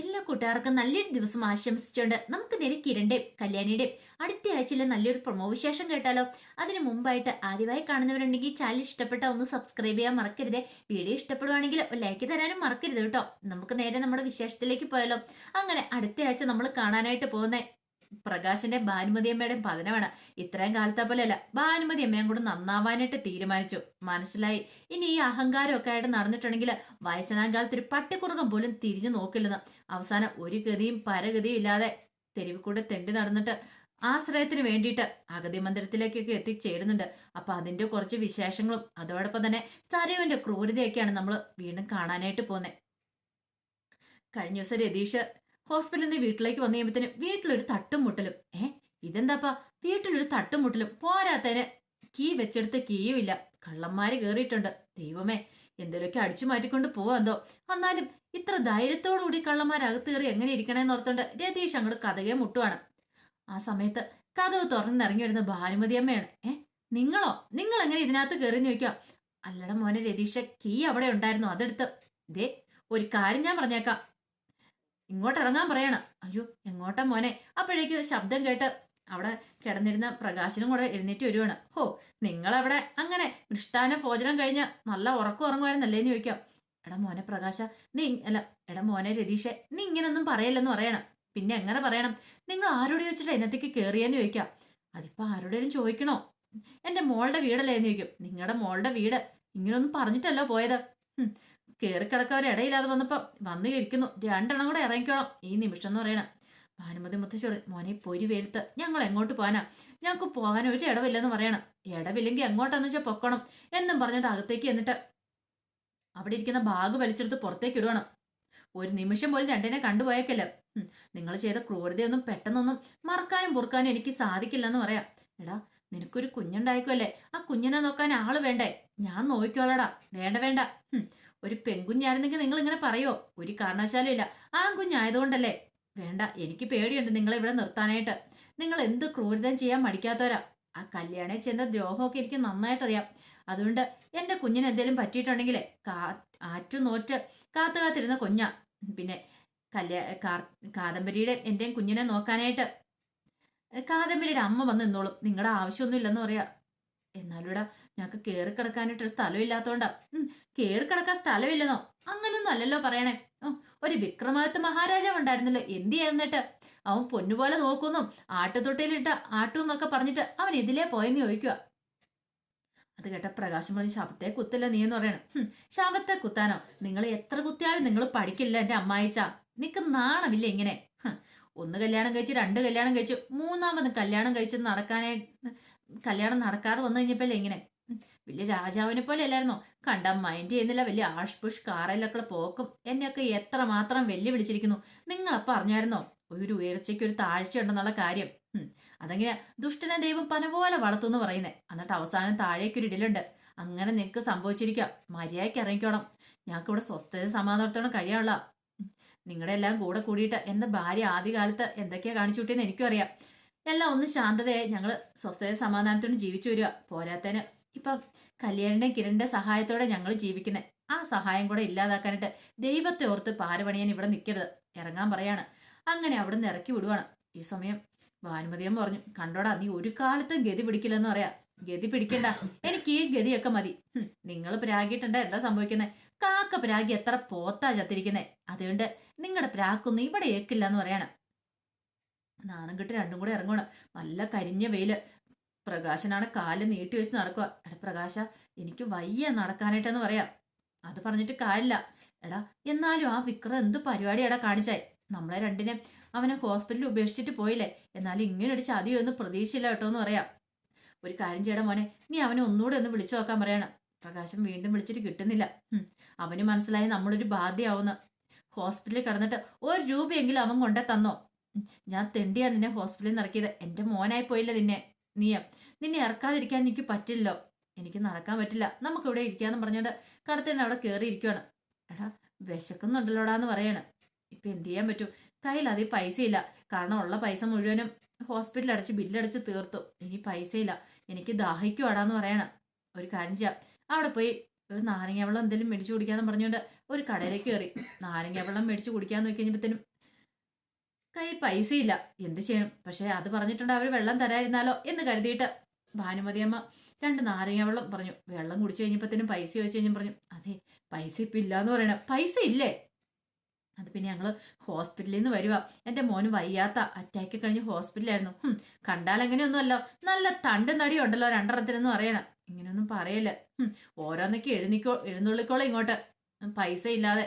എല്ലാ കൂട്ടുകാർക്കും നല്ലൊരു ദിവസം ആശംസിച്ചുകൊണ്ട് നമുക്ക് നേരെ കിരണിന്റെയും കല്യാണിയുടെയും അടുത്ത ആഴ്ചയിലെ നല്ലൊരു പ്രൊമോ വിശേഷം കേട്ടാലോ. അതിന് മുമ്പായിട്ട് ആദ്യമായി കാണുന്നവരുണ്ടെങ്കിൽ ചാനൽ ഇഷ്ടപ്പെട്ട ഒന്ന് സബ്സ്ക്രൈബ് ചെയ്യാൻ മറക്കരുത്. വീഡിയോ ഇഷ്ടപ്പെടുവാണെങ്കിൽ ലൈക്ക് തരാനും മറക്കരുത് കേട്ടോ. നമുക്ക് നേരെ നമ്മുടെ വിശേഷത്തിലേക്ക് പോയാലോ. അങ്ങനെ അടുത്ത ആഴ്ച നമ്മൾ കാണാനായിട്ട് പോകുന്ന. പ്രകാശന്റെ ഭാനുമതി അമ്മയുടെയും പതനമാണ്. ഇത്രയും കാലത്തെ പോലെയല്ല. ഭാനുമതി അമ്മയും കൂടെ നന്നാവാനായിട്ട് തീരുമാനിച്ചു. മനസ്സിലായി? ഇനി ഈ അഹങ്കാരമൊക്കെ ആയിട്ട് നടന്നിട്ടുണ്ടെങ്കിൽ വയസ്സനാം കാലത്ത് ഒരു പട്ടിക്കുറുക്കം പോലും തിരിഞ്ഞു നോക്കില്ലെന്ന്. അവസാനം ഒരു ഗതിയും പരഗതിയും ഇല്ലാതെ തെരുവ് കൂടെ തെണ്ടി നടന്നിട്ട് ആശ്രയത്തിന് വേണ്ടിയിട്ട് അഗതി മന്ദിരത്തിലേക്കൊക്കെ എത്തിച്ചേരുന്നുണ്ട് അപ്പൊ അതിന്റെ കുറച്ച് വിശേഷങ്ങളും അതോടൊപ്പം തന്നെ സരയുവിന്റെ ക്രൂരതയൊക്കെയാണ് നമ്മൾ വീണ്ടും കാണാനായിട്ട് പോകുന്നത് കഴിഞ്ഞ ദിവസം രതീഷ് ഹോസ്പിറ്റലിൽ നിന്ന് വീട്ടിലേക്ക് വന്നു കഴിയുമ്പോഴത്തേന് വീട്ടിലൊരു തട്ടും മുട്ടലും ഏ ഇതെന്താപ്പാ? വീട്ടിലൊരു തട്ടും മുട്ടലും പോരാത്തതിന് കീ വെച്ചെടുത്ത് കീയും ഇല്ല കള്ളന്മാര് കേറിയിട്ടുണ്ട്. ദൈവമേ എന്തെങ്കിലുമൊക്കെ അടിച്ചു മാറ്റിക്കൊണ്ട് പോവാന്തോ എന്നാലും ഇത്ര ധൈര്യത്തോടുകൂടി കള്ളന്മാരകത്ത് കയറി എങ്ങനെ ഇരിക്കണേന്ന് ഓർത്തോണ്ട് രതീഷ് അങ്ങോട്ട് കഥകെ മുട്ടുവാണ്. ആ സമയത്ത് കഥവ് തുറന്നിറങ്ങി വരുന്ന ഭാനുമതി അമ്മയാണ്. ഏ നിങ്ങളോ? നിങ്ങൾ എങ്ങനെ ഇതിനകത്ത് കയറി ചോദിക്കാം. അല്ലട മോനെ രതീഷ കീ അവിടെ ഉണ്ടായിരുന്നു. അതെടുത്ത്. ദേ ഒരു കാര്യം ഞാൻ പറഞ്ഞേക്കാം. ഇങ്ങോട്ട് ഇറങ്ങാൻ പറയണം. അയ്യോ എങ്ങോട്ടാ മോനെ? അപ്പോഴേക്ക് ശബ്ദം കേട്ട് അവിടെ കിടന്നിരുന്ന പ്രകാശനും കൂടെ എഴുന്നേറ്റ് വരുവാണ്. ഹോ നിങ്ങളവിടെ അങ്ങനെ മൃഷ്ടാന ഭോജനം കഴിഞ്ഞ് നല്ല ഉറക്കം ഉറങ്ങുമായിരുന്നല്ലേന്ന് ചോദിക്കാം. എടാ മോനെ പ്രകാശ നീ അല്ല എടാ മോനെ രതീഷെ നീ ഇങ്ങനൊന്നും പറയല്ലെന്ന് പറയണം. പിന്നെ എങ്ങനെ പറയണം? നിങ്ങൾ ആരോട് ചോദിച്ചിട്ട് എന്നത്തേക്ക് കയറിയെന്ന് ചോദിക്കാം. അതിപ്പോ ആരോടേലും ചോദിക്കണോ? എന്റെ മോളുടെ വീടല്ലേ എന്ന് ചോദിക്കും. നിങ്ങളുടെ മോളുടെ വീട് ഇങ്ങനൊന്നും പറഞ്ഞിട്ടല്ലോ പോയത്. കയറിക്കിടക്കവരെ ഇടയില്ലാതെ വന്നപ്പോ വന്നു കഴിക്കുന്നു രണ്ടെണ്ണം കൂടെ ഇറങ്ങിക്കോണം ഈ നിമിഷം എന്ന് പറയണം. ഭാനുമതി മുത്തശ്ശോട് മോനെ പൊരി വെളുത്ത്. ഞങ്ങൾ എങ്ങോട്ട് പോകാനാ ഞങ്ങൾക്ക് പോകാൻ ഒരു ഇടവില്ലെന്ന് പറയണം. ഇടവില്ലെങ്കിൽ എങ്ങോട്ടാന്ന് വെച്ചാൽ പൊക്കണം. എന്നും പറഞ്ഞിട്ട് അകത്തേക്ക് എന്നിട്ട് അവിടെ ഇരിക്കുന്ന ബാഗ് വലിച്ചെടുത്ത് പുറത്തേക്ക് ഇടുവണം. ഒരു നിമിഷം പോലും രണ്ടിനെ കണ്ടുപോയേക്കല്ല. നിങ്ങൾ ചെയ്ത ക്രൂരതയൊന്നും പെട്ടെന്നൊന്നും മറക്കാനും പൊറുക്കാനും എനിക്ക് സാധിക്കില്ല എന്ന് പറയാം. എടാ നിനക്കൊരു കുഞ്ഞുണ്ടായിക്കോ അല്ലേ ആ കുഞ്ഞിനെ നോക്കാൻ ആൾ വേണ്ടേ? ഞാൻ നോക്കിക്കോളടാ. വേണ്ട വേണ്ട. ഒരു പെൺകുഞ്ഞായിരുന്നെങ്കിൽ നിങ്ങൾ ഇങ്ങനെ പറയോ? ഒരു കാരണവശാലും ഇല്ല ആ കുഞ്ഞായതുകൊണ്ടല്ലേ വേണ്ട എനിക്ക് പേടിയുണ്ട് നിങ്ങളെ ഇവിടെ നിർത്താനായിട്ട്. നിങ്ങൾ എന്ത് ക്രൂരതം ചെയ്യാൻ മടിക്കാത്തവരാ. ആ കല്യാണെ ചെന്ന ദ്രോഹമൊക്കെ എനിക്ക് നന്നായിട്ടറിയാം. അതുകൊണ്ട് എന്റെ കുഞ്ഞിന് എന്തെങ്കിലും പറ്റിയിട്ടുണ്ടെങ്കിൽ കാ ആറ്റു നോറ്റ് കാത്തു കാത്തിരുന്ന കുഞ്ഞാ. പിന്നെ കല്യാ കാദംബരിയുടെ എന്റെയും കുഞ്ഞിനെ നോക്കാനായിട്ട്. കാദംബരിയുടെ അമ്മ വന്ന് നിന്നോളും. നിങ്ങളുടെ ആവശ്യമൊന്നും ഇല്ലെന്ന് പറയാ. എന്നാലൂടെ ഞങ്ങൾക്ക് കയറി കിടക്കാനായിട്ട് സ്ഥലമില്ലാത്തോണ്ടാ. കയറി കിടക്കാൻ സ്ഥലമില്ലെന്നോ? അങ്ങനൊന്നും അല്ലല്ലോ പറയണേ. ഒരു വിക്രമാദിത്യ മഹാരാജാവ് ഉണ്ടായിരുന്നല്ലോ എന്ത് ചെയ്യുന്നിട്ട്? അവൻ പൊന്നുപോലെ നോക്കുന്നും ആട്ടുതൊട്ടിയിലിട്ട് ആട്ടുന്നൊക്കെ പറഞ്ഞിട്ട് അവൻ ഇതിലേ പോയെന്ന് ചോദിക്കുക അത് കേട്ട പ്രകാശം പറഞ്ഞ് ശവത്തെ കുത്തല്ല നീ എന്ന് പറയണം. ശവത്തെ കുത്താനോ? നിങ്ങൾ എത്ര കുത്തിയാലും നിങ്ങൾ പഠിക്കില്ല എന്റെ അമ്മായിച്ച. നിക്ക് നാണമില്ല ഇങ്ങനെ. ഒന്ന് കല്യാണം കഴിച്ച് രണ്ട് കല്യാണം കഴിച്ചു മൂന്നാമത് കല്യാണം കഴിച്ച് നടക്കാനായി. കല്യാണം നടക്കാതെ വന്നു കഴിഞ്ഞപ്പോഴേ ഇങ്ങനെ? വലിയ രാജാവിനെ പോലെ അല്ലായിരുന്നോ കണ്ട മൈൻഡ് ചെയ്യുന്നില്ല വലിയ ആഷ് പുഷ് കാറയിലൊക്കെ പോക്കും. എന്നെയൊക്കെ എത്ര മാത്രം വെല്ലുവിളിച്ചിരിക്കുന്നു. നിങ്ങൾ അറിഞ്ഞായിരുന്നോ ഒരു ഉയർച്ചയ്ക്ക് ഒരു താഴ്ച ഉണ്ടെന്നുള്ള കാര്യം. അതെങ്ങനെ ദുഷ്ടനെ ദൈവം പന പോലെ വളർത്തുന്നു പറയുന്നേ. എന്നിട്ട് അവസാനം താഴേക്കൊരു ഇടലുണ്ട്. അങ്ങനെ നിനക്ക് സംഭവിച്ചിരിക്കാം. മര്യാദയ്ക്ക് ഇറങ്ങിക്കോണം. ഞങ്ങൾക്ക് ഇവിടെ സ്വസ്ഥത സമാധാനത്തോടെ കഴിയാനുള്ള നിങ്ങളുടെ എല്ലാം കൂടെ കൂടിയിട്ട് എന്റെ ഭാര്യ ആദ്യകാലത്ത് എന്തൊക്കെയാ കാണിച്ചു കൂട്ടിയെന്ന് എനിക്കും അറിയാം. എല്ലാം ഒന്ന് ശാന്തതയായി. ഞങ്ങൾ സ്വസ്ഥത സമാധാനത്തോടെ ജീവിച്ചു വരിക. പോരാത്തതിന് ഇപ്പം കല്യാണിന്റെയും കിരണിന്റെ സഹായത്തോടെ ഞങ്ങൾ ജീവിക്കുന്നത് ആ സഹായം കൂടെ ഇല്ലാതാക്കാനായിട്ട് ദൈവത്തെ ഓർത്ത് പാരപണിയാൻ ഇവിടെ നിൽക്കരുത് ഇറങ്ങാൻ പറയാണ്. അങ്ങനെ അവിടെ നിന്ന് ഇറക്കി വിടുവാണ്. ഈ സമയം ഭാനുമതിയം പറഞ്ഞു കണ്ടോടാ നീ ഒരു കാലത്തും ഗതി പിടിക്കില്ലെന്ന് പറയാ. ഗതി പിടിക്കണ്ട. എനിക്ക് ഈ ഗതിയൊക്കെ മതി. നിങ്ങൾ പ്രാഗിട്ടുണ്ട്. എന്താ സംഭവിക്കുന്നത് കാക്ക പ്രാഗി എത്ര പോത്താ ചത്തിരിക്കുന്നേ. അതുകൊണ്ട് നിങ്ങളുടെ പ്രാക്കൊന്നും ഇവിടെ ഏക്കില്ല എന്ന് പറയാണ്. നാണം രണ്ടും കൂടെ ഇറങ്ങണം. നല്ല കരിഞ്ഞ വെയിൽ. പ്രകാശനാണ് കാൽ നീട്ടി വെച്ച് നടക്കുക എടാ പ്രകാശ എനിക്ക് വയ്യ നടക്കാനായിട്ടെന്ന് പറയാം. അത് പറഞ്ഞിട്ട് കാര്യമില്ല. എടാ എന്നാലും ആ വിക്രം എന്ത് പരിപാടി എടാ കാണിച്ചായി നമ്മളെ രണ്ടിനെ അവനെ ഹോസ്പിറ്റലിൽ ഉപേക്ഷിച്ചിട്ട് പോയില്ലേ? എന്നാലും ഇങ്ങനെ ഒരു ചതിയോ ഒന്നും പ്രതീക്ഷയില്ല കേട്ടോ എന്ന് പറയാം. ഒരു കാര്യം ചെയ്യണം മോനെ നീ അവനെ ഒന്നുകൂടെ ഒന്ന് വിളിച്ചു നോക്കാൻ പറയണം. പ്രകാശം വീണ്ടും വിളിച്ചിട്ട് കിട്ടുന്നില്ല. അവന് മനസ്സിലായി നമ്മളൊരു ബാധ്യമാവുന്ന ഹോസ്പിറ്റലിൽ കിടന്നിട്ട് ഒരു രൂപയെങ്കിലും അവൻ കൊണ്ടേ തന്നോ ഞാൻ തെണ്ടിയാ നിന്നെ ഹോസ്പിറ്റലിൽ നിന്ന് ഇറക്കിയത്. എന്റെ മോനായി പോയില്ല നിന്നെ. നീയ? നിന്നെ ഇറക്കാതിരിക്കാൻ എനിക്ക് പറ്റില്ലല്ലോ. എനിക്ക് നടക്കാൻ പറ്റില്ല. നമുക്ക് ഇവിടെ ഇരിക്കാന്ന് പറഞ്ഞോണ്ട് കടത്തിന് അവിടെ കയറി ഇരിക്കുവാണ് എടാ വിശക്കുന്നുണ്ടല്ലോടാന്ന് പറയാണ്. ഇപ്പൊ എന്ത് ചെയ്യാൻ പറ്റും? കയ്യിൽ അതീ പൈസ ഇല്ല കാരണം ഉള്ള പൈസ മുഴുവനും ഹോസ്പിറ്റലിൽ അടച്ച് ബില്ലടച്ച് തീർത്തു. ഇനി പൈസ ഇല്ല എനിക്ക് ദാഹിക്കുവാടാന്ന് പറയണം. ഒരു കാര്യം ചെയ്യാം. അവിടെ പോയി ഒരു നാരങ്ങ വെള്ളം എന്തെങ്കിലും മേടിച്ചു കുടിക്കാന്ന് പറഞ്ഞുകൊണ്ട് ഒരു കടയിലേക്ക് കയറി നാരങ്ങ വെള്ളം മേടിച്ച് കുടിക്കാൻ നോക്കി കൈ പൈസയില്ല. എന്ത് ചെയ്യണം? പക്ഷെ അത് പറഞ്ഞിട്ടുണ്ട് അവർ വെള്ളം തരായിരുന്നാലോ എന്ന് കരുതിയിട്ട് ഭാനുമതിയമ്മ രണ്ട് നാരങ്ങ വെള്ളം പറഞ്ഞു. വെള്ളം കുടിച്ചു കഴിഞ്ഞപ്പോഴത്തേനും പൈസ ചോദിച്ചു കഴിഞ്ഞാൽ പറഞ്ഞു അതെ പൈസ ഇപ്പം ഇല്ലാന്ന് പറയണേ. പൈസ ഇല്ലേ? അത് പിന്നെ ഞങ്ങൾ ഹോസ്പിറ്റലിൽ നിന്ന് വരുക എന്റെ മോന് വയ്യാത്ത അറ്റാക്ക് കഴിഞ്ഞ് ഹോസ്പിറ്റലായിരുന്നു കണ്ടാൽ അങ്ങനെയൊന്നുമല്ലോ. നല്ല തണ്ട് നടി ഉണ്ടല്ലോ രണ്ടെണ്ണത്തിനെന്ന് പറയണം. ഇങ്ങനെയൊന്നും പറയല്ല. ഓരോന്നൊക്കെ എഴുന്നിക്കോ എഴുന്നള്ളിക്കോളെ ഇങ്ങോട്ട്. പൈസ ഇല്ലാതെ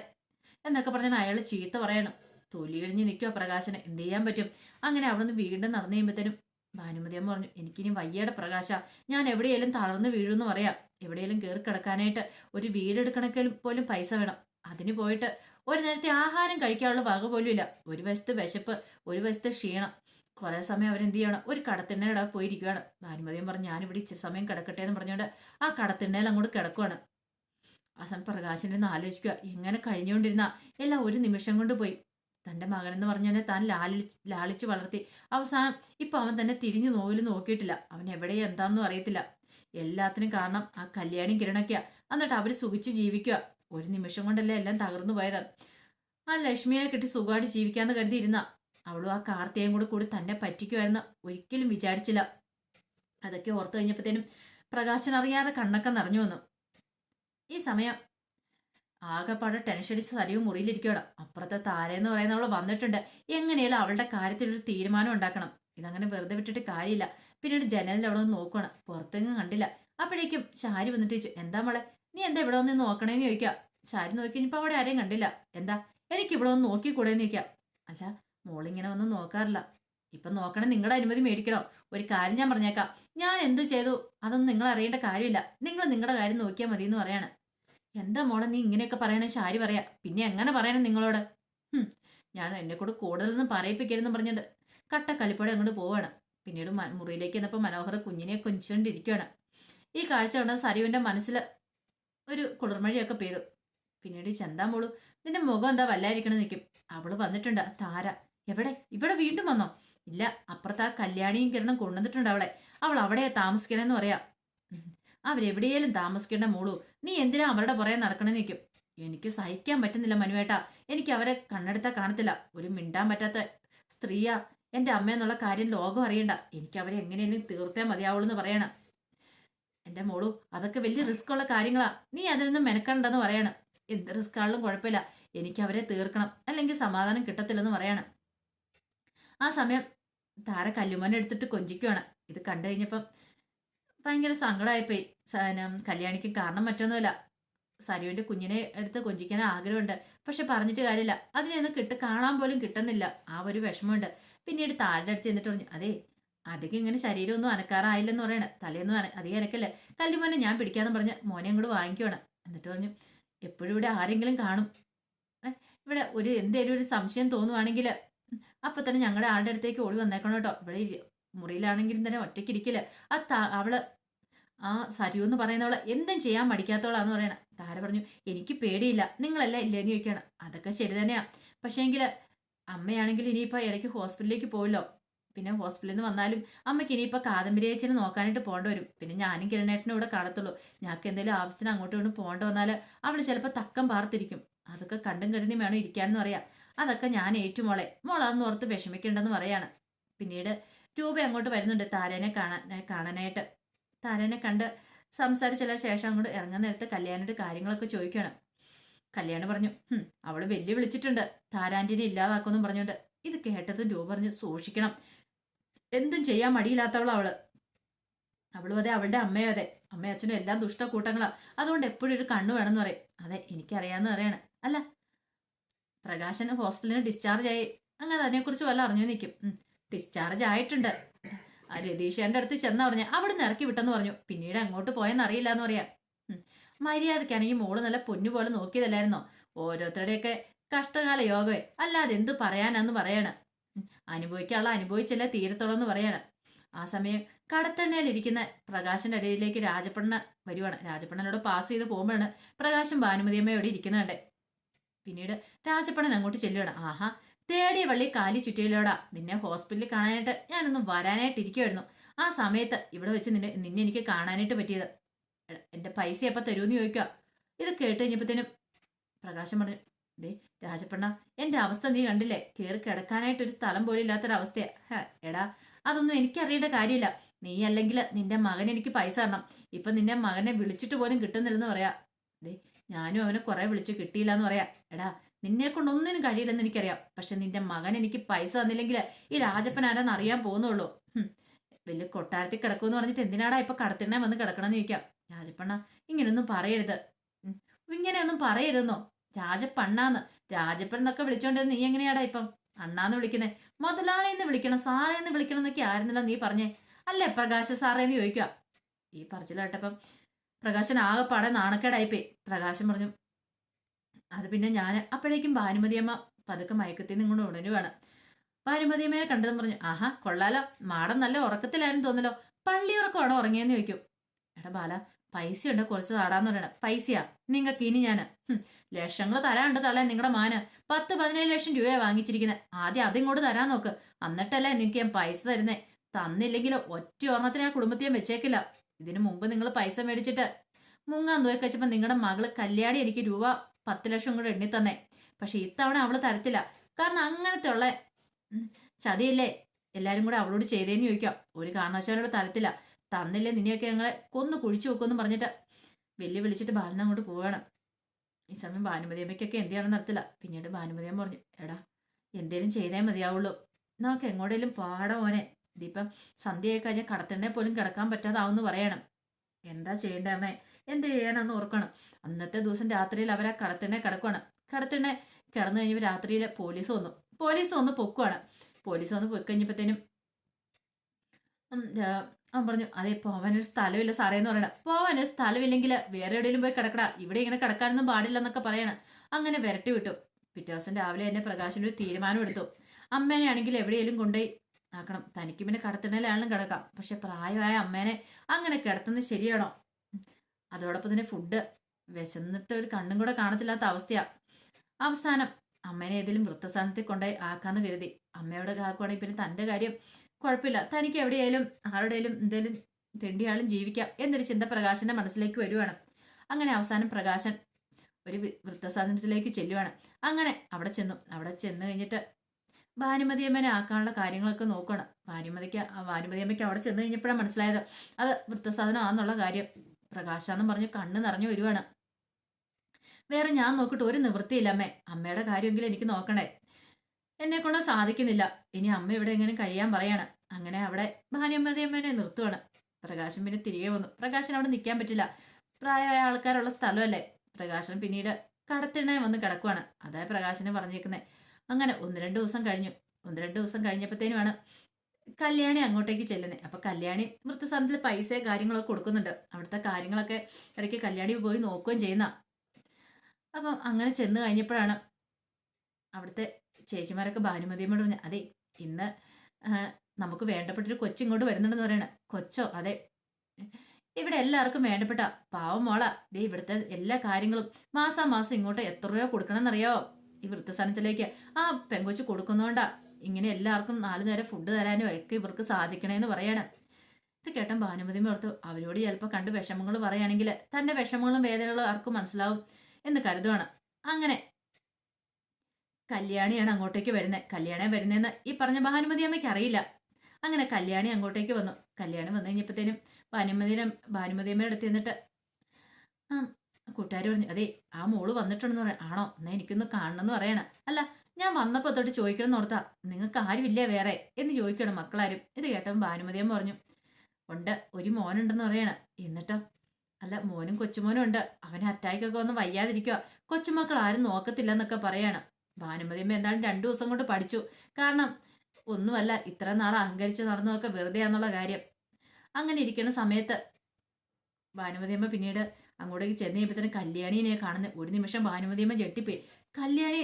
എന്നൊക്കെ പറഞ്ഞാൽ അയാൾ ചീത്ത പറയണം. തൊലി കഴിഞ്ഞ് നിൽക്കുക പ്രകാശന്. എന്ത് ചെയ്യാൻ പറ്റും? അങ്ങനെ അവിടെ നിന്ന് വീണ്ടും നടന്നു കഴിയുമ്പോഴത്തേനും ഭാനുമതി അമ്മ പറഞ്ഞു എനിക്കിനി വയ്യയുടെ പ്രകാശ. ഞാൻ എവിടെയെങ്കിലും തളർന്ന് വീഴുമെന്ന് പറയാം. എവിടെയെങ്കിലും കയറി കിടക്കാനായിട്ട് ഒരു വീടെടുക്കണമെങ്കിൽ പോലും പൈസ വേണം. അതിന് പോയിട്ട് ഒരു നേരത്തെ ആഹാരം കഴിക്കാനുള്ള വക പോലും ഇല്ല. ഒരു വശത്ത് വിശപ്പ് ഒരു വശത്ത് ക്ഷീണം. കുറെ സമയം അവരെന്ത് ചെയ്യണം? ഒരു കടത്തിണ്ണയുടെ പോയിരിക്കുകയാണ് ഭാനുമതിയും പറഞ്ഞു ഞാനിവിടെ ഇച്ചിരി സമയം കിടക്കട്ടെ എന്ന് പറഞ്ഞുകൊണ്ട് ആ കടത്തിണ്ണയിൽ അങ്ങോട്ട് കിടക്കുവാണ്. ആ സമയം പ്രകാശനെ ഒന്ന് ആലോചിക്കുക എങ്ങനെ കഴിഞ്ഞുകൊണ്ടിരുന്ന? എല്ലാം ഒരു നിമിഷം കൊണ്ട് പോയി. തന്റെ മകനെന്ന് പറഞ്ഞാൽ താൻ ലാലി ലാളിച്ചു വളർത്തി. അവസാനം ഇപ്പം അവൻ തന്നെ തിരിഞ്ഞു നോക്കിലും നോക്കിയിട്ടില്ല. അവൻ എവിടെ എന്താണെന്നും അറിയത്തില്ല. എല്ലാത്തിനും കാരണം ആ കല്യാണി കിരണൊക്കെയാ. എന്നിട്ട് അവർ സുഖിച്ച് ജീവിക്കുക ഒരു നിമിഷം കൊണ്ടല്ലേ എല്ലാം തകർന്നു പോയത്. ആ ലക്ഷ്മിയെ കിട്ടി സുഖമായിട്ട് ജീവിക്കാന്ന് കരുതിയിരുന്ന. അവളും ആ കാർത്തികയും കൂടെ കൂടി തന്നെ പറ്റിക്കുമായിരുന്നു ഒരിക്കലും വിചാരിച്ചില്ല. അതൊക്കെ ഓർത്തു കഴിഞ്ഞപ്പോഴത്തേനും പ്രകാശൻ അറിയാതെ കണ്ണൊക്കെ നിറഞ്ഞു വന്നു. ഈ സമയം ആകെപ്പാടെ ടെൻഷടിച്ച് സരിവ് മുറിയിലിരിക്കുകയാണ് അപ്പുറത്തെ താരെന്ന് പറയുന്നവൾ വന്നിട്ടുണ്ട്. എങ്ങനെയാലും അവളുടെ കാര്യത്തിൽ ഒരു തീരുമാനം ഉണ്ടാക്കണം. ഇതങ്ങനെ വെറുതെ വിട്ടിട്ട് കാര്യമില്ല. പിന്നീട് ജനലിന്റെ അവിടെ ഒന്ന് നോക്കുകയാണ് പുറത്തെങ്ങും കണ്ടില്ല. അപ്പോഴേക്കും ഷാരി വന്നിട്ട് ചോദിച്ചു എന്താ മോളെ? നീ എന്താ ഇവിടെ വന്ന് നോക്കണേന്ന് ചോദിക്കാം ഷാരി നോക്കി ഇനിയിപ്പോ അവിടെ ആരെയും കണ്ടില്ല. എന്താ? എനിക്ക് ഇവിടെ ഒന്ന് നോക്കിക്കൂടെന്ന് ചോദിക്കാം അല്ല മോളിങ്ങനെ വന്ന് നോക്കാറില്ല. ഇപ്പൊ നോക്കണേ നിങ്ങളുടെ അനുമതി മേടിക്കണോ? ഒരു കാര്യം ഞാൻ പറഞ്ഞേക്കാം. ഞാൻ എന്ത് ചെയ്തു? അതൊന്നും നിങ്ങൾ അറിയേണ്ട കാര്യമില്ല. നിങ്ങൾ നിങ്ങളുടെ കാര്യം നോക്കിയാൽ മതി എന്ന് പറയാണ്. എന്താ മോളെ നീ ഇങ്ങനെയൊക്കെ പറയണേ? ശാരി പറയാ. പിന്നെ എങ്ങനെ പറയണം നിങ്ങളോട്? ഞാൻ എന്നെ കൂടെ കൂടുതലൊന്നും പറയിപ്പിക്കരുതെന്ന് പറഞ്ഞിട്ട് കട്ട കലിപ്പോടെ അങ്ങോട്ട് പോവാണ്. പിന്നീട് മുറിയിലേക്ക് എന്നപ്പോൾ മനോഹർ കുഞ്ഞിനെ കൊഞ്ചുകൊണ്ടിരിക്കുകയാണ് ഈ കാഴ്ച കണ്ട സരുവിന്റെ മനസ്സിൽ ഒരു കുളിർമഴയൊക്കെ പെയ്തു. പിന്നീട് ചെന്താ മോളു നിന്റെ മുഖം എന്താ വല്ലായിരിക്കണം നിൽക്കും അവൾ വന്നിട്ടുണ്ട് താര. എവിടെ? ഇവിടെ വീണ്ടും വന്നോ? ഇല്ല അപ്പുറത്ത് ആ കല്യാണിയും കിരണം കൊണ്ടുവന്നിട്ടുണ്ട് അവളെ. അവൾ അവിടെ താമസിക്കണമെന്ന് പറയാം. അവരെവിടെയെങ്കിലും താമസിക്കേണ്ട മോളു. നീ എന്തിനാ അവരുടെ പുറകെ നടക്കണമെന്ന് നിൽക്കും എനിക്ക് സഹിക്കാൻ പറ്റുന്നില്ല മനുവേട്ടാ. എനിക്ക് അവരെ കണ്ണെടുത്താൽ കാണത്തില്ല. ഒരു മിണ്ടാൻ പറ്റാത്ത സ്ത്രീയാ. എന്റെ അമ്മ എന്നുള്ള കാര്യം ലോകം അറിയണ്ട. എനിക്ക് അവരെ എങ്ങനെയെങ്കിലും തീർത്തേ മതിയാവുള്ളൂ എന്ന് പറയണം. എന്റെ മോളു അതൊക്കെ വലിയ റിസ്ക് ഉള്ള കാര്യങ്ങളാ. നീ അതിൽ അതിനൊന്നും മെനക്കണ്ടെന്ന് പറയണം. എന്ത് റിസ്ക് ആണെങ്കിലും കുഴപ്പമില്ല. എനിക്ക് അവരെ തീർക്കണം. അല്ലെങ്കിൽ സമാധാനം കിട്ടത്തില്ലെന്ന് പറയണം. ആ സമയം താര കല്ലുമോനെ എടുത്തിട്ട് കൊഞ്ചിക്കുവാണ്. ഇത് കണ്ടു കഴിഞ്ഞപ്പം ഭയങ്കര സങ്കടമായിപ്പോയി കല്യാണിക്ക് കാരണം മറ്റൊന്നുമില്ല. സരുവിന്റെ കുഞ്ഞിനെ എടുത്ത് കൊഞ്ചിക്കാൻ ആഗ്രഹമുണ്ട്. പക്ഷെ പറഞ്ഞിട്ട് കാര്യമില്ല. അതിനെയൊന്നും കിട്ട് കാണാൻ പോലും കിട്ടുന്നില്ല. ആ ഒരു വിഷമമുണ്ട്. പിന്നീട് താഴെ അടുത്ത് ചെന്നിട്ട് പറഞ്ഞു അതെ അധികം ഇങ്ങനെ ശരീരമൊന്നും അനക്കാറായില്ലെന്ന് പറയണ. തലേന്നും അന അധികം അനക്കല്ലേ. കല്ലുമോനെ ഞാൻ പിടിക്കാന്ന് പറഞ്ഞ മോനെ അങ്ങോട്ട് വാങ്ങിക്കുവാണ്. എന്നിട്ട് പറഞ്ഞു എപ്പോഴും ഇവിടെ ആരെങ്കിലും കാണും. ഇവിടെ ഒരു എന്തേലും ഒരു സംശയം തോന്നുവാണെങ്കിൽ അപ്പൊ തന്നെ ഞങ്ങളുടെ ആളുടെ അടുത്തേക്ക് ഓടി വന്നേക്കണം കേട്ടോ. ഇവിടെ മുറിയിലാണെങ്കിലും തന്നെ ഒറ്റയ്ക്ക് ഇരിക്കില്ല. ആ അവൾ ആ സരു എന്ന് പറയുന്നവൾ എന്തും ചെയ്യാൻ മടിക്കാത്തവളാന്ന് പറയണ. താര പറഞ്ഞു എനിക്ക് പേടിയില്ല നിങ്ങളല്ല ഇല്ലേന്ന് ചോദിക്കണം അതൊക്കെ ശരി തന്നെയാ. പക്ഷേങ്കിൽ അമ്മയാണെങ്കിൽ ഇനിയിപ്പോ ഇടയ്ക്ക് ഹോസ്പിറ്റലിലേക്ക് പോയല്ലോ പിന്നെ ഹോസ്പിറ്റലിൽ നിന്ന് വന്നാലും അമ്മയ്ക്ക് ഇനിയിപ്പോ കാദംബരി അച്ഛനെ നോക്കാനായിട്ട് പോകേണ്ടി വരും. പിന്നെ ഞാനും കിരണേട്ടനും ഇവിടെ കാണത്തുള്ളൂ. ഞങ്ങൾക്ക് എന്തെങ്കിലും ആവശ്യത്തിന് അങ്ങോട്ടും ഇങ്ങോട്ടും പോകേണ്ട വന്നാൽ അവൾ ചിലപ്പോൾ തക്കം പാർത്തിരിക്കും. അതൊക്കെ കണ്ടും കരുതി വേണം ഇരിക്കാനെന്ന് പറയാം. അതൊക്കെ ഞാൻ ഏറ്റുമോളെ. മോൾ അതൊന്നും ഓർത്ത് വിഷമിക്കേണ്ടെന്ന് പറയാണ്. പിന്നീട് രൂപ അങ്ങോട്ട് വരുന്നുണ്ട് താരേനെ കാണാൻ കാണാനായിട്ട്. താരനെ കണ്ട് സംസാരിച്ചല്ല ശേഷം അങ്ങോട്ട് ഇറങ്ങാൻ നേരത്തെ കല്യാണിയുടെ കാര്യങ്ങളൊക്കെ ചോദിക്കുകയാണ് കല്യാണി പറഞ്ഞു അവൾ വെല്ലു വിളിച്ചിട്ടുണ്ട് താരാന്റിനെ ഇല്ലാതാക്കുമെന്നും പറഞ്ഞുകൊണ്ട് ഇത് കേട്ടതും രൂപ പറഞ്ഞു സൂക്ഷിക്കണം. എന്തും ചെയ്യാൻ മടിയില്ലാത്തവളാ അവൾ. അവളും അതെ അവളുടെ അമ്മയും അതെ. അമ്മയും അച്ഛനും എല്ലാം ദുഷ്ടക്കൂട്ടങ്ങളാ. അതുകൊണ്ട് എപ്പോഴും ഒരു കണ്ണു വേണമെന്ന് പറയും. അതെ എനിക്കറിയാന്ന് പറയാണ് അല്ല പ്രകാശൻ ഹോസ്പിറ്റലിന് ഡിസ്ചാർജ് ആയി. അങ്ങനെ അതിനെക്കുറിച്ച് വല്ല അറിഞ്ഞു നിൽക്കും ഡിസ്ചാർജ് ആയിട്ടുണ്ട്. ആ രതീഷേന്റെ അടുത്ത് ചെന്ന അവിടെ അവിടുന്ന് ഇറക്കി വിട്ടെന്ന് പറഞ്ഞു. പിന്നീട് അങ്ങോട്ട് പോയെന്ന് അറിയില്ല എന്ന് പറയാ. മര്യാദക്കാണെങ്കിൽ മോൾ നല്ല പൊന്നു പോലെ നോക്കിയതല്ലായിരുന്നോ? ഓരോരുത്തരുടെയൊക്കെ കഷ്ടകാല യോഗമേ അല്ലാതെ എന്ത് പറയാനാന്ന് പറയാണ്. അനുഭവിക്കാനുള്ള അനുഭവിച്ചല്ല തീരത്തോളം എന്ന് പറയാണ്. ആ സമയം കടത്തെണ്ണയിലിരിക്കുന്ന പ്രകാശന്റെ ഇടയിലേക്ക് രാജപ്പണ്ണ വരുവാണ്. രാജപ്പണ്ണനോട് പാസ് ചെയ്ത് പോകുമ്പോഴാണ് പ്രകാശം ഭാനുമതിയമ്മയോടെ ഇരിക്കുന്നുണ്ട് പിന്നീട് രാജപ്പണ്ണൻ അങ്ങോട്ട് ചെല്ലുകയാണ് ആഹാ തേടിയ വള്ളി കാലി ചുറ്റിയിലോടാ നിന്നെ ഹോസ്പിറ്റലിൽ കാണാനായിട്ട് ഞാനൊന്ന് വരാനായിട്ടിരിക്കുമായിരുന്നു ആ സമയത്ത് ഇവിടെ വെച്ച് നിന്നെ നിന്നെ എനിക്ക് കാണാനായിട്ട് പറ്റിയത്. എന്റെ പൈസ എപ്പോൾ തരുമെന്ന് ചോദിക്കുക ഇത് കേട്ട് കഴിഞ്ഞപ്പോഴത്തേനും പ്രകാശം പറഞ്ഞു ദേ രാജപ്പണ്ണ എന്റെ അവസ്ഥ നീ കണ്ടില്ലേ? കയറി കിടക്കാനായിട്ട് ഒരു സ്ഥലം പോലും ഇല്ലാത്തൊരവസ്ഥയാ. എടാ അതൊന്നും എനിക്കറിയേണ്ട കാര്യമില്ല. നീ അല്ലെങ്കിൽ നിന്റെ മകൻ എനിക്ക് പൈസ തരണം. ഇപ്പൊ നിന്റെ മകനെ വിളിച്ചിട്ട് പോലും കിട്ടുന്നില്ലെന്ന് പറയാ. ദേ ഞാനും അവനെ കുറെ വിളിച്ചു കിട്ടിയില്ല എന്ന് പറയാ. എടാ നിന്നെ കൊണ്ടൊന്നിനും കഴിയില്ലെന്ന് എനിക്കറിയാം. പക്ഷെ നിന്റെ മകൻ എനിക്ക് പൈസ തന്നില്ലെങ്കിൽ ഈ രാജപ്പൻ ആരാന്ന് അറിയാൻ പോകുന്നുള്ളൂ. വലിയ കൊട്ടാരത്തിൽ കിടക്കുമെന്ന് പറഞ്ഞിട്ട് എന്തിനാടാ ഇപ്പൊ കടത്തിണ്ണേ വന്ന് കിടക്കണമെന്ന് ചോദിക്കാം. രാജപ്പണ്ണ ഇങ്ങനെയൊന്നും പറയരുത്. ഇങ്ങനെയൊന്നും പറയരുതെന്നോ? രാജപ്പണ്ണാന്ന്. രാജപ്പൻ എന്നൊക്കെ വിളിച്ചോണ്ടിരുന്ന നീ എങ്ങനെയാടാ ഇപ്പം? അണ്ണാന്ന് വിളിക്കുന്നേ. മുതലാളി എന്ന് വിളിക്കണം സാറേ എന്ന് വിളിക്കണം എന്നൊക്കെ ആയിരുന്നില്ല നീ പറഞ്ഞേ. അല്ലേ പ്രകാശ സാറേ എന്ന് ചോദിക്കുക. ഈ പറച്ചിൽ കേട്ടപ്പം പ്രകാശൻ ആകെ പാടെ നാണക്കേടായിപ്പോയി. പ്രകാശൻ പറഞ്ഞു അത് പിന്നെ ഞാൻ അപ്പോഴേക്കും ഭാനുമതിയമ്മ പതുക്കെ മയക്കത്തിൽ നിങ്ങളുടെ വേണം. ഭാനുമതിയമ്മയെ കണ്ടതും പറഞ്ഞു ആഹാ കൊള്ളാലോ. മാടം നല്ല ഉറക്കത്തിലായിരുന്നു തോന്നലോ പള്ളി ഉറക്കമാണോ ഉറങ്ങിയെന്ന് ചോദിക്കും. എടാ ബാല പൈസ ഉണ്ട് കുറച്ച് താടാന്ന് പറയണം. പൈസയാ. നിങ്ങൾക്ക് ഇനി ഞാൻ ലക്ഷങ്ങൾ തരാണ്ട് തല നിങ്ങളുടെ മാന്. പത്ത് പതിനേഴ് ലക്ഷം രൂപയാണ് വാങ്ങിച്ചിരിക്കുന്നത് ആദ്യം അതിങ്ങോട്ട് തരാൻ നോക്ക്. എന്നിട്ടല്ലേ നിങ്ങൾക്ക് ഞാൻ പൈസ തരുന്നേ. തന്നില്ലെങ്കിലോ ഒറ്റ ഒരെണ്ണത്തിന് ആ കുടുംബത്തെ വെച്ചേക്കില്ല. ഇതിനു മുമ്പ് നിങ്ങൾ പൈസ മേടിച്ചിട്ട് മുങ്ങാൻ വെച്ചപ്പോ നിങ്ങളുടെ മകൾ കല്യാണി എനിക്ക് രൂപ പത്ത് ലക്ഷം കൂടെ എണ്ണി തന്നെ. പക്ഷെ ഇത്തവണ അവൾ തരത്തില്ല. കാരണം അങ്ങനത്തെ ഉള്ള ചതിയില്ലേ? എല്ലാരും കൂടെ അവളോട് ചെയ്തേന്ന് ചോദിക്കാം. ഒരു കാരണവശാലോട് തരത്തില്ല. തന്നില്ലേ നിന്നെയൊക്കെ ഞങ്ങളെ കൊന്ന് കുഴിച്ചു വെക്കുമെന്ന് പറഞ്ഞിട്ട്. വെല്ലു വിളിച്ചിട്ട് ബാലൻ അങ്ങോട്ട് പോവാണ്. ഈ സമയം ഭാനുമതി അമ്മയ്ക്കൊക്കെ എന്തിയാണെന്ന് നടത്തില്ല പിന്നീട് ഭാനുമതി അമ്മ പറഞ്ഞു എടാ എന്തേലും ചെയ്തേ മതിയാവുള്ളൂ. നമുക്ക് എങ്ങോട്ടേലും പാടാ മോനെ. ഇതിപ്പം സന്ധ്യയായി കഴിഞ്ഞാൽ കടത്തിണ്ണെ പോലും കിടക്കാൻ പറ്റാതാവുമെന്ന് പറയണം. എന്താ ചെയ്യേണ്ടേ അമ്മേ? എന്ത് ചെയ്യണമെന്ന് ഓർക്കണം. അന്നത്തെ ദിവസം രാത്രിയിൽ അവർ ആ കടത്തിനെ കിടക്കുവാണ്. കടത്തിനെ കിടന്നു കഴിഞ്ഞപ്പോൾ രാത്രിയിൽ പോലീസ് വന്നു. പോലീസ് വന്ന് പൊക്കുവാണ്. പോലീസ് വന്ന് പോയി കഴിഞ്ഞപ്പോഴത്തേനും അവൻ പറഞ്ഞു അതെ പോവാനൊരു സ്ഥലമില്ല സാറേ എന്ന് പറയണം. പോവാനൊരു സ്ഥലമില്ലെങ്കിൽ വേറെ എവിടെയെങ്കിലും പോയി കിടക്കടാ. ഇവിടെ ഇങ്ങനെ കിടക്കാനൊന്നും പാടില്ല എന്നൊക്കെ പറയണം. അങ്ങനെ വിരട്ടി വിട്ടു. പിറ്റേ ദിവസം രാവിലെ തന്നെ പ്രകാശിന്റെ ഒരു തീരുമാനം എടുത്തു. അമ്മേനെ ആണെങ്കിൽ എവിടെയെങ്കിലും കൊണ്ടുപോയി ആക്കണം. തനിക്ക് പിന്നെ കടത്തിണലാണെങ്കിലും കിടക്കാം. പക്ഷെ പ്രായമായ അമ്മേനെ അങ്ങനെ കിടത്തുന്നത് ശരിയാണോ. അതോടൊപ്പം തന്നെ ഫുഡ് വിശന്നിട്ട് ഒരു കണ്ണും കൂടെ കാണത്തില്ലാത്ത അവസ്ഥയാ. അവസാനം അമ്മേനെ ഏതെങ്കിലും വൃത്തസ്ഥാനത്തിൽ കൊണ്ടുപോയി ആക്കാന്ന് കരുതി. അമ്മയോട് ആക്കുവാണെങ്കിൽ പിന്നെ തന്റെ കാര്യം കുഴപ്പമില്ല. തനിക്ക് എവിടെയായാലും ആരുടെയും എന്തേലും തെണ്ടിയാളും ജീവിക്കാം എന്നൊരു ചിന്ത പ്രകാശന്റെ മനസ്സിലേക്ക് വരുവാണ്. അങ്ങനെ അവസാനം പ്രകാശൻ ഒരു വൃത്തസാധനത്തിലേക്ക് ചെല്ലുവാണ്. അങ്ങനെ അവിടെ ചെന്നു. അവിടെ ചെന്ന് കഴിഞ്ഞിട്ട് ഭാനുമതിയമ്മനെ ആക്കാനുള്ള കാര്യങ്ങളൊക്കെ നോക്കണം ഭാനുമതിക്ക് ഭാനുമതിയമ്മയ്ക്ക് അവിടെ ചെന്ന് കഴിഞ്ഞപ്പോഴാണ് മനസ്സിലായത്. അത് വൃത്തസാധനം ആണെന്നുള്ള കാര്യം. പ്രകാശാന്നും പറഞ്ഞ് കണ്ണ് നിറഞ്ഞു വരുവാണ്. വേറെ ഞാൻ നോക്കിയിട്ട് ഒരു നിവൃത്തിയില്ല അമ്മേ. അമ്മയുടെ കാര്യമെങ്കിലും എനിക്ക് നോക്കണേ എന്നെ കൊണ്ട് സാധിക്കുന്നില്ല. ഇനി അമ്മ ഇവിടെ എങ്ങനെ കഴിയാൻ പറയാണ്. അങ്ങനെ അവിടെ ഭാനുമതിയമ്മനെ നിർത്തുവാണ്. പ്രകാശം പിന്നെ തിരികെ വന്നു. പ്രകാശൻ അവിടെ നിൽക്കാൻ പറ്റില്ല. പ്രായമായ ആൾക്കാരുള്ള സ്ഥലമല്ലേ? പ്രകാശൻ പിന്നീട് കടത്തിണേ വന്ന് കിടക്കുവാണ്. അതായത് പ്രകാശനെ പറഞ്ഞേക്കുന്നത് അങ്ങനെ ഒന്ന് രണ്ട് ദിവസം കഴിഞ്ഞു. ഒന്ന് രണ്ട് ദിവസം കഴിഞ്ഞപ്പോഴത്തേനുമാണ് കല്യാണി അങ്ങോട്ടേക്ക് ചെല്ലുന്നത് അപ്പൊ കല്യാണി വൃത്തസാധനത്തിൽ പൈസ കാര്യങ്ങളൊക്കെ കൊടുക്കുന്നുണ്ട്. അവിടുത്തെ കാര്യങ്ങളൊക്കെ ഇടയ്ക്ക് കല്യാണി പോയി നോക്കുകയും ചെയ്യുന്ന. അപ്പം അങ്ങനെ ചെന്ന് കഴിഞ്ഞപ്പോഴാണ് അവിടുത്തെ ചേച്ചിമാരൊക്കെ ഭാനുമതിയോട് പറഞ്ഞു അതെ ഇന്ന് നമുക്ക് വേണ്ടപ്പെട്ടൊരു കൊച്ചിങ്ങോട്ട് വരുന്നുണ്ടെന്ന് പറയണ. കൊച്ചോ? അതെ. ഇവിടെ എല്ലാവർക്കും വേണ്ടപ്പെട്ട പാവം മോള. ദേ ഇവിടുത്തെ എല്ലാ കാര്യങ്ങളും മാസാ മാസം ഇങ്ങോട്ട് എത്ര രൂപ കൊടുക്കണമെന്നറിയാവോ ഈ വൃത്തസ്ഥാനത്തിലേക്ക് ആ പെങ്കൊച്ച് കൊടുക്കുന്നോണ്ടാ. ഇങ്ങനെ എല്ലാവർക്കും നാല് നേരം ഫുഡ് തരാനും ഒക്കെ ഇവർക്ക് സാധിക്കണമെന്ന് പറയണം. ഇത് കേട്ടൻ ഭാനുമതി ഓർത്തു അവരോട് ചിലപ്പോൾ കണ്ട് വിഷമങ്ങൾ പറയുകയാണെങ്കിൽ തന്റെ വിഷമങ്ങളും വേദനകളും ആർക്കും മനസ്സിലാവും എന്ന് കരുതുവാണ്. അങ്ങനെ കല്യാണിയാണ് അങ്ങോട്ടേക്ക് വരുന്നത് കല്യാണം വരുന്നതെന്ന് ഈ പറഞ്ഞ ഭാനുമതി അമ്മയ്ക്ക് അറിയില്ല. അങ്ങനെ കല്യാണി അങ്ങോട്ടേക്ക് വന്നു. കല്യാണം വന്നു കഴിഞ്ഞപ്പോഴത്തേനും ഭാനുമതി ഭാനുമതി അമ്മയുടെ അടുത്ത് ചെന്നിട്ട് ആ കൂട്ടുകാർ പറഞ്ഞു അതെ ആ മോൾ വന്നിട്ടുണ്ടെന്ന് പറയാം ആണോ? എന്നാ എനിക്കൊന്ന് കാണണമെന്ന് പറയണം. അല്ല ഞാൻ വന്നപ്പോ തൊട്ട് ചോദിക്കണം എന്ന് ഓർത്താ നിങ്ങൾക്ക് ആരുമില്ല വേറെ എന്ന് ചോദിക്കണം മക്കളാരും. ഇത് കേട്ടവൻ ഭാനുമതിയമ്മ പറഞ്ഞു ഉണ്ട് ഒരു മോനുണ്ടെന്ന് പറയണ. എന്നിട്ടോ? അല്ല മോനും കൊച്ചുമോനും ഉണ്ട്. അവനെ അറ്റാക്കൊക്കെ ഒന്ന് വയ്യാതിരിക്കുക കൊച്ചുമക്കൾ ആരും നോക്കത്തില്ല എന്നൊക്കെ പറയാണ്. ഭാനുമതിയമ്മ എന്തായാലും രണ്ടു ദിവസം കൊണ്ട് പഠിച്ചു. കാരണം ഒന്നുമല്ല ഇത്ര നാൾ അഹങ്കരിച്ച് നടന്നതൊക്കെ വെറുതെയാന്നുള്ള കാര്യം. അങ്ങനെ ഇരിക്കുന്ന സമയത്ത് ഭാനുമതിയമ്മ പിന്നീട് അങ്ങോട്ടേക്ക് ചെന്ന് തന്നെ കല്യാണിനെ കാണുന്നത് ഒരു നിമിഷം ഭാനുമതിയമ്മ ഞെട്ടിപ്പോയി. കല്യാണി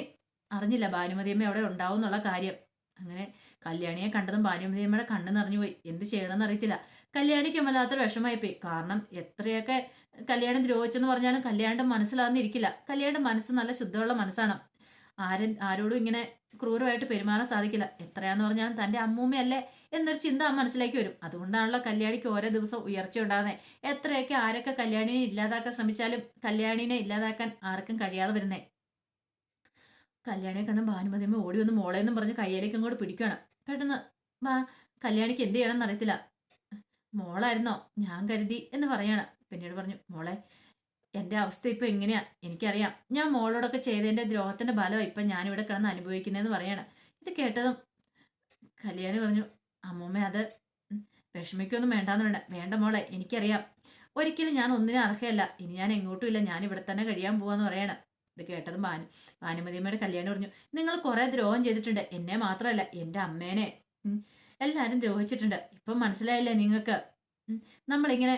അറിഞ്ഞില്ല. ഭാനുമതിയമ്മ അവിടെ ഉണ്ടാവും എന്നുള്ള കാര്യം. അങ്ങനെ കല്യാണിയെ കണ്ടതും ഭാനുമതിയമ്മയുടെ കണ്ണ് നിറഞ്ഞുപോയി എന്ത് ചെയ്യണമെന്ന് അറിയത്തില്ല. കല്യാണിക്ക് വല്ലാത്തൊരു വിഷമായി പോയി കാരണം എത്രയൊക്കെ കല്യാണം ദ്രോഹിച്ചെന്ന് പറഞ്ഞാലും കല്യാണിന്റെ മനസ്സിലാകുന്നിരിക്കില്ല കല്യാണിന്റെ മനസ്സ് നല്ല ശുദ്ധമുള്ള മനസ്സാണ്. ആരും ആരോടും ഇങ്ങനെ ക്രൂരമായിട്ട് പെരുമാറാൻ സാധിക്കില്ല. എത്രയാന്ന് പറഞ്ഞാലും തന്റെ അമ്മൂമ്മയല്ലേ എന്നൊരു ചിന്ത മനസ്സിലേക്ക് വരും. അതുകൊണ്ടാണല്ലോ കല്യാണിക്ക് ഓരോ ദിവസം ഉയർച്ച ഉണ്ടാകുന്നത് എത്രയൊക്കെ ആരൊക്കെ കല്യാണിനെ ഇല്ലാതാക്കാൻ ശ്രമിച്ചാലും കല്യാണിനെ ഇല്ലാതാക്കാൻ ആർക്കും കഴിയാതെ വരുന്നേ. കല്യാണിയെ കണ്ട ഭാനുമതിയമ്മ ഓടി വന്ന് മോളെ എന്നും പറഞ്ഞ് കയ്യിലേക്ക് അങ്ങോട്ട് പിടിക്കുകയാണ്. പെട്ടെന്ന് വാ കല്യാണിക്ക് എന്ത് ചെയ്യണമെന്ന് അറിയത്തില്ല. മോളായിരുന്നോ? ഞാൻ കരുതി എന്ന് പറയാണ്. പിന്നീട് പറഞ്ഞു മോളെ എന്റെ അവസ്ഥ ഇപ്പൊ എങ്ങനെയാ? എനിക്കറിയാം. ഞാൻ മോളോടൊക്കെ ചെയ്തതിന്റെ ദ്രോഹത്തിന്റെ ബലം ഇപ്പൊ ഞാനിവിടെ കിടന്ന് അനുഭവിക്കുന്നതെന്ന് പറയാണ്. ഇത് കേട്ടതും കല്യാണി പറഞ്ഞു അമ്മൂമ്മ അത് വിഷമിക്കൊന്നും വേണ്ടാന്ന് വേണ്ട വേണ്ട മോളെ എനിക്കറിയാം. ഒരിക്കലും ഞാൻ ഒന്നിനും അർഹയല്ല. ഇനി ഞാൻ എങ്ങോട്ടും ഇല്ല. ഞാൻ ഇവിടെ തന്നെ കഴിയാൻ പോവാന്ന് പറയണം. ഇത് കേട്ടത് മാനു. മാനുമതിയമ്മയുടെ കല്യാണം പറഞ്ഞു നിങ്ങൾ കുറെ ദ്രോഹം ചെയ്തിട്ടുണ്ട്. എന്നെ മാത്രമല്ല എന്റെ അമ്മേനെ. എല്ലാവരും ദ്രോഹിച്ചിട്ടുണ്ട്. ഇപ്പം മനസ്സിലായില്ലേ നിങ്ങൾക്ക്? നമ്മളിങ്ങനെ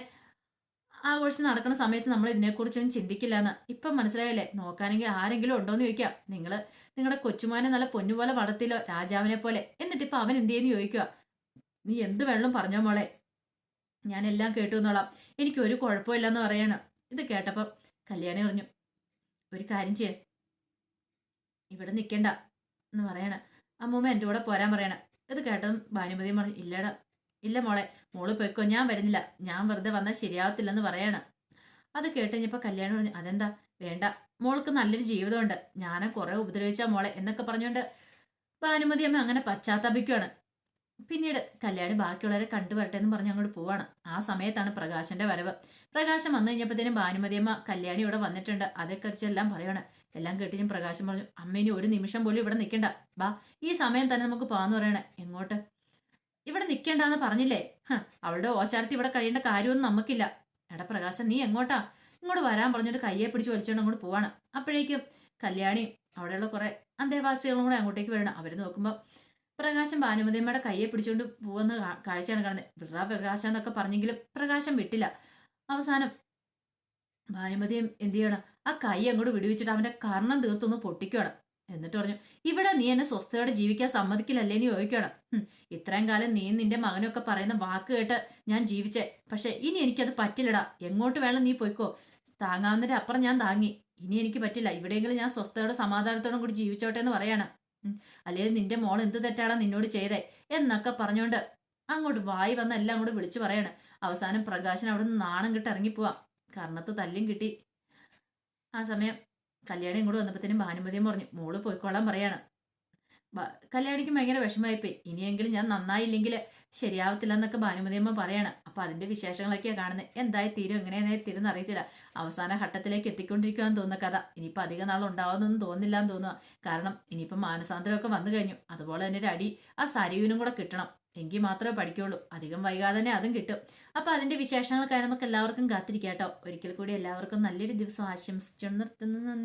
ആഘോഷം നടക്കുന്ന സമയത്ത് നമ്മൾ ഇതിനെക്കുറിച്ചൊന്നും ചിന്തിക്കില്ല എന്ന് ഇപ്പം മനസ്സിലായല്ലേ? നോക്കാനെങ്കിൽ ആരെങ്കിലും ഉണ്ടോന്ന് ചോദിക്കാം. നിങ്ങൾ നിങ്ങളുടെ കൊച്ചുമാനെ നല്ല പൊന്നുപോലെ വളർത്തില്ലോ രാജാവിനെ പോലെ. എന്നിട്ട് ഇപ്പൊ അവൻ എന്ത് ചെയ്യുന്നു ചോദിക്കുക? നീ എന്ത് വെള്ളം പറഞ്ഞോ മോളെ. ഞാനെല്ലാം കേട്ടു എന്നോളാം. എനിക്ക് ഒരു കുഴപ്പമില്ലെന്ന് പറയണം. ഇത് കേട്ടപ്പം കല്യാണി പറഞ്ഞു ഒരു കാര്യം ചെയ്യ. ഇവിടെ നിൽക്കണ്ട എന്ന് പറയണ. അമ്മൂമ്മ എന്റെ കൂടെ പോരാൻ പറയണ. ഇത് കേട്ടതും ഭാനുമതിയും പറഞ്ഞു ഇല്ലടാ ഇല്ല മോളെ മോൾ പോയിക്കോ ഞാൻ വരുന്നില്ല. ഞാൻ വെറുതെ വന്നാൽ ശരിയാവത്തില്ലെന്ന് പറയണ. അത് കേട്ട് കല്യാണം പറഞ്ഞു അതെന്താ? വേണ്ട. മോൾക്ക് നല്ലൊരു ജീവിതമുണ്ട്. ഞാനെ കുറെ ഉപദ്രവിച്ചാൽ മോളെ എന്നൊക്കെ പറഞ്ഞുകൊണ്ട് ഭാനുമതി അമ്മ അങ്ങനെ പശ്ചാത്തപിക്കുകയാണ് പിന്നീട് കല്യാണി ബാക്കിയുള്ളവരെ കണ്ടുവരട്ടെ എന്ന് പറഞ്ഞ് അങ്ങോട്ട് പോവാണ്. ആ സമയത്താണ് പ്രകാശന്റെ വരവ്. പ്രകാശം വന്നു കഴിഞ്ഞപ്പോഴത്തേനും ഭാനുമതിയമ്മ കല്യാണി ഇവിടെ വന്നിട്ടുണ്ട്. അതേക്കുറിച്ച് എല്ലാം പറയാണ്. എല്ലാം കേട്ട് ഞാൻ പ്രകാശം പറഞ്ഞു അമ്മേനി ഒരു നിമിഷം പോലും ഇവിടെ നിൽക്കണ്ട. ബാ ഈ സമയം തന്നെ നമുക്ക് പോകാന്ന് പറയണേ. എങ്ങോട്ട്? ഇവിടെ നിൽക്കേണ്ടെന്ന് പറഞ്ഞില്ലേ? അവളുടെ ഓശാരത്തി ഇവിടെ കഴിയേണ്ട കാര്യമൊന്നും നമുക്കില്ല. എടാ പ്രകാശം നീ എങ്ങോട്ടാ? ഇങ്ങോട്ട് വരാൻ പറഞ്ഞിട്ട് കയ്യെ പിടിച്ച് വലിച്ചുകൊണ്ട് അങ്ങോട്ട് പോവാണ്. അപ്പോഴേക്കും കല്യാണി അവിടെയുള്ള കുറെ അന്തേവാസികളും കൂടെ അങ്ങോട്ടേക്ക് വരണം. അവർ നോക്കുമ്പോൾ പ്രകാശം ഭാനുമതിയമ്മയുടെ കയ്യെ പിടിച്ചുകൊണ്ട് പോകുന്ന കാഴ്ചയാണ് കാണുന്നത്. വിറ പ്രകാശം എന്നൊക്കെ പറഞ്ഞെങ്കിലും പ്രകാശം വിട്ടില്ല. അവസാനം ഭാനുമതിയും എന്ത് ചെയ്യണം? ആ കൈ അങ്ങോട്ട് വിടുവിച്ചിട്ട് അവന്റെ കർണം തീർത്തൊന്ന് പൊട്ടിക്കുകയാണ് എന്നിട്ട് പറഞ്ഞു ഇവിടെ നീ എന്നെ സ്വസ്ഥയോടെ ജീവിക്കാൻ സമ്മതിക്കില്ലല്ലേ നീ ചോദിക്കണം. ഇത്രയും കാലം നീ നിന്റെ മകനൊക്കെ പറയുന്ന വാക്ക് കേട്ട് ഞാൻ ജീവിച്ചേ. പക്ഷെ ഇനി എനിക്കത് പറ്റില്ലടാ. എങ്ങോട്ട് വേണം നീ പോയിക്കോ? താങ്ങാവുന്നതിന്റെ അപ്പുറം ഞാൻ താങ്ങി. ഇനി എനിക്ക് പറ്റില്ല. ഇവിടെയെങ്കിലും ഞാൻ സ്വസ്ഥയോടെ സമാധാനത്തോടും കൂടി ജീവിച്ചോട്ടെ എന്ന് പറയാണ്. അല്ലെങ്കിൽ നിന്റെ മോൾ എന്ത് തെറ്റാണ് നിന്നോട് ചെയ്തേ എന്നൊക്കെ പറഞ്ഞുകൊണ്ട് അങ്ങോട്ട് വായി വന്ന എല്ലാം അങ്ങോട്ട് വിളിച്ചു പറയാണ്. അവസാനം പ്രകാശൻ അവിടെ നിന്ന് നാണം കിട്ട് ഇറങ്ങിപ്പോവാ കർണത്ത് തല്ലും കിട്ടി. ആ സമയം കല്യാണി ഇങ്ങോട്ട് വന്നപ്പോഴത്തേനും ഭാനുമതിയും പറഞ്ഞു മോൾ പോയിക്കോളാൻ പറയാണ്. കല്യാണിക്ക് ഭയങ്കര വിഷമമായിപ്പോയി. ഇനിയെങ്കിലും ഞാൻ നന്നായില്ലെങ്കിൽ ശരിയാവത്തില്ല എന്നൊക്കെ ഭാനുമതിയമ്മ പറയാണ്. അപ്പൊ അതിന്റെ വിശേഷങ്ങളൊക്കെയാ കാണുന്നത് എന്തായി തീരും? എങ്ങനെയാ തീരുന്ന അറിയത്തില്ല. അവസാന ഘട്ടത്തിലേക്ക് എത്തിക്കൊണ്ടിരിക്കുകയെന്ന് തോന്നുന്ന കഥ. ഇനിയിപ്പോ അധിക നാൾ ഉണ്ടാവുമെന്നൊന്നും തോന്നില്ല എന്ന് തോന്നുക കാരണം മാനസാന്തരം മാനസാന്തരമൊക്കെ വന്നു കഴിഞ്ഞു. അതുപോലെ തന്നെ ഒരു അടി ആ സരിവിനും കൂടെ കിട്ടണം. എങ്കിൽ മാത്രമേ പഠിക്കുള്ളൂ. അധികം വൈകാതെ തന്നെ അതും കിട്ടും. അപ്പൊ അതിന്റെ വിശേഷങ്ങൾക്കായി നമുക്ക് എല്ലാവർക്കും കാത്തിരിക്കാം കേട്ടോ ഒരിക്കൽ കൂടി എല്ലാവർക്കും നല്ലൊരു ദിവസം ആശംസിച്ചു നിർത്തുന്നു.